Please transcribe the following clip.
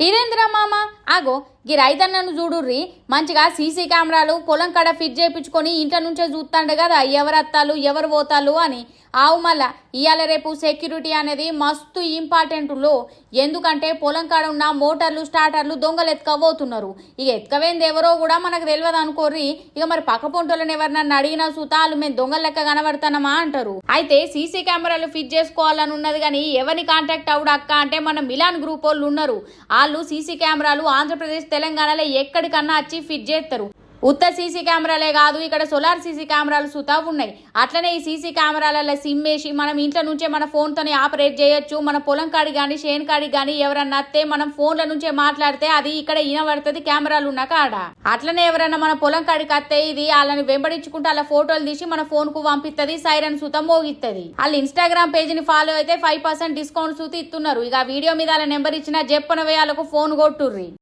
ઇરેન્દ્રમામાં આગો. గీ రైతన్నను చూడుర్రి. మంచిగా సీసీ కెమెరాలు పొలం కాడ ఫిట్ చేయించుకొని ఇంట్లో నుంచే చూస్తాండు కదా ఎవరు అత్తాలు ఎవరు పోతాలు అని. ఆవు మళ్ళా ఇవాళ రేపు సెక్యూరిటీ అనేది మస్తు ఇంపార్టెంట్లో. ఎందుకంటే పొలం కాడ ఉన్న మోటార్లు స్టార్టర్లు దొంగలు ఎత్తుకపోతున్నారు ఇక ఎత్తుకవేంది ఎవరో కూడా మనకు తెలియదు అనుకోర్రి. ఇక మరి పక్క పొంటోళ్ళని ఎవరినన్నా అడిగినా సుతాలు మేము దొంగల లెక్క కనబడతానమా అంటారు. అయితే సీసీ కెమెరాలు ఫిట్ చేసుకోవాలని ఉన్నది కానీ ఎవరిని కాంటాక్ట్ అవుడు అక్క అంటే మన మిలాన్ గ్రూప్ వాళ్ళు ఉన్నారు. వాళ్ళు సీసీ కెమెరాలు ఆంధ్రప్రదేశ్ తెలంగాణలో ఎక్కడికన్నా వచ్చి ఫిట్ చేస్తారు. ఉత్త సీసీ కెమెరాలే కాదు ఇక్కడ సోలార్ సీసీ కెమెరాలు సుతా ఉన్నాయి. అట్లనే ఈ సీసీ కెమెరాలలో సిమ్ వేసి మనం ఇంట్లో నుంచే మన ఫోన్తోనే ఆపరేట్ చేయొచ్చు. మన పొలం కాడి కానీ షేన్ కాడి కానీ ఎవరన్నా అత్తే మనం ఫోన్ల నుంచే మాట్లాడితే అది ఇక్కడ వినబడుతుంది కెమెరాలు ఉన్న కాడ అట్లనే ఎవరన్నా మన పొలం కాడికి అత్తే ఇది వాళ్ళని వెంబడించుకుంటే అలా ఫోటోలు తీసి మన ఫోన్కు పంపిస్తుంది సైరన్ సుతం మోగిస్తుంది వాళ్ళు ఇన్స్టాగ్రామ్ పేజీని ఫాలో అయితే ఫైవ్ పర్సెంట్ డిస్కౌంట్ సూతి ఇస్తున్నారు ఇక వీడియో మీద వాళ్ళ నెంబర్ ఇచ్చిన చెప్పన వేయాలకు ఫోన్ కొట్టుర్రి.